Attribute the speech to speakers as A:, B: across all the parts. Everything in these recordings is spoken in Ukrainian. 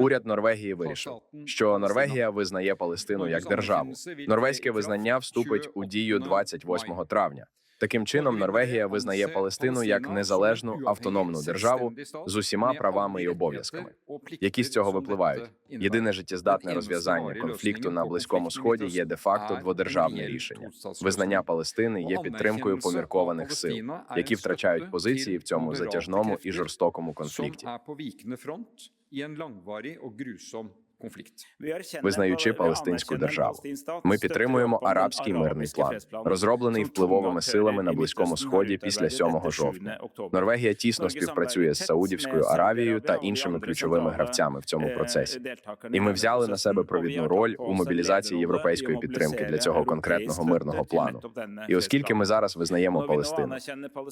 A: Уряд Норвегії вирішив, що Норвегія визнає Палестину як державу. Норвезьке визнання вступить у дію 28 травня. Таким чином, Норвегія визнає Палестину як незалежну автономну державу з усіма правами і обов'язками, які з цього випливають. Єдине життєздатне розв'язання конфлікту на близькому сході є де-факто дводержавне рішення. Визнання Палестини є підтримкою поміркованих сил, які втрачають позиції в цьому затяжному і жорстокому конфлікті.
B: Er konflikt.
A: Визнаючи палестинську державу, ми підтримуємо арабський мирний план, розроблений впливовими силами на близькому сході після 7 жовтня. Норвегія тісно співпрацює з Саудівською Аравією та іншими ключовими гравцями в цьому процесі. І ми взяли на себе провідну роль у мобілізації європейської підтримки для цього конкретного мирного плану. І оскільки ми зараз визнаємо Палестину,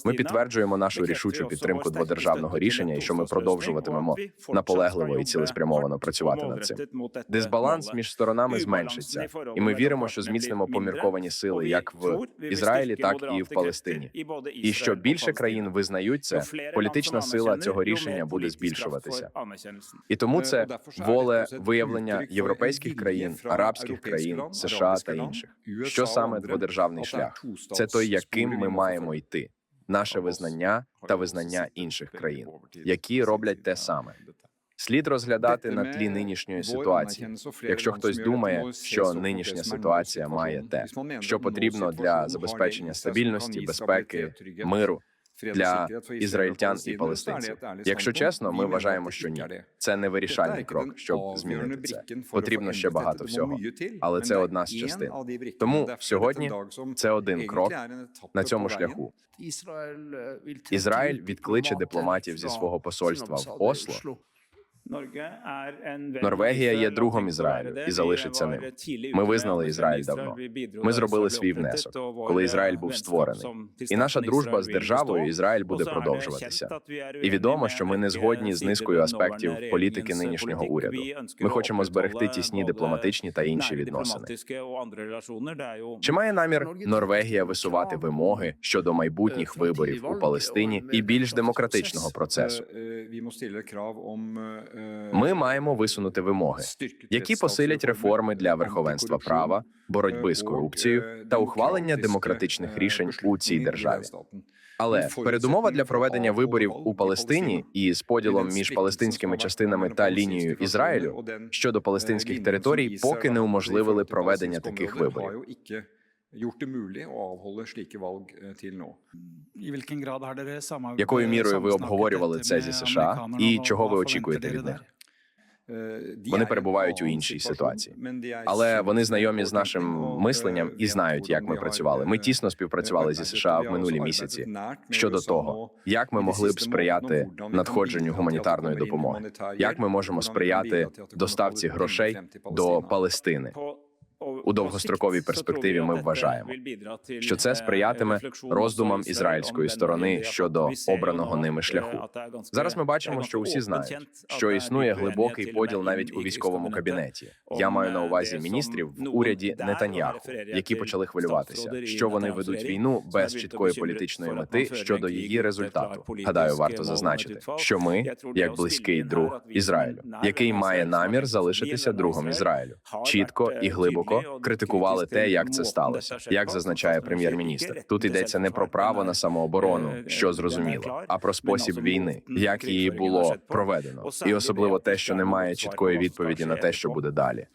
A: ми підтверджуємо нашу рішучу підтримку дводержавного рішення, і що ми продовжуватимемо наполегливо і цілеспрямовано працювати над цим. Дисбаланс між сторонами зменшиться, і ми віримо, що зміцнимо помірковані сили як в Ізраїлі, так і в Палестині. І що більше країн визнають це, політична сила цього рішення буде збільшуватися. І тому це воле виявлення європейських країн, арабських країн, США та інших. Що саме дводержавний шлях? Це той, яким ми маємо йти. Наше визнання та визнання інших країн, які роблять те саме. Слід розглядати на тлі нинішньої ситуації. Якщо хтось думає, що нинішня ситуація має те, що потрібно для забезпечення стабільності, безпеки, миру для ізраїльтян і палестинців. Якщо чесно, ми вважаємо, що ні. Це не вирішальний крок, щоб змінити це. Потрібно ще багато всього, але це одна з частин. Тому сьогодні це один крок на цьому шляху. Ізраїль відкличе дипломатів зі свого посольства в Осло.
C: Норвегія є другом Ізраїлю і залишиться ним. Ми визнали Ізраїль давно.
A: Ми зробили свій внесок, коли Ізраїль був створений. І наша дружба з державою Ізраїль буде продовжуватися. І відомо, що ми не згодні з низкою аспектів політики нинішнього уряду. Ми хочемо зберегти тісні дипломатичні та інші відносини. Чи має намір Норвегія висувати вимоги щодо майбутніх виборів у Палестині і більш демократичного процесу? Ми маємо висунути вимоги, які посилять реформи для верховенства права, боротьби з корупцією та ухвалення демократичних рішень у цій державі. Але передумова для проведення виборів у Палестині і з поділом між палестинськими частинами та лінією Ізраїлю щодо палестинських територій поки не уможливили проведення таких виборів.
B: Gjort det mulig å avholde slike valg eh, til nå.
A: Якою мірою ви обговорювали це зі США і чого ви очікуєте від них?
B: Вони
A: перебувають у іншій ситуації. Але вони знайомі з нашим мисленням і знають, як ми працювали. Ми тісно співпрацювали зі США в минулі місяці щодо того, як ми могли б сприяти надходженню гуманітарної допомоги, як ми можемо сприяти доставці грошей до Палестини.
C: У довгостроковій перспективі ми вважаємо, що це сприятиме роздумам ізраїльської сторони щодо обраного ними шляху.
A: Зараз ми бачимо, що усі знають, що існує глибокий поділ навіть у військовому кабінеті. Я маю на увазі міністрів в уряді Нетаньяху, які почали хвилюватися, що вони ведуть війну без чіткої політичної мети щодо її результату. Гадаю, варто зазначити, що ми, як близький друг Ізраїлю, який має намір залишитися другом Ізраїлю, чітко і глибоко критикували те, як це сталося, як зазначає прем'єр-міністр. Тут йдеться не про право на самооборону, що зрозуміло, а про спосіб війни, як її було проведено, і особливо те, що немає чіткої відповіді на те, що буде далі.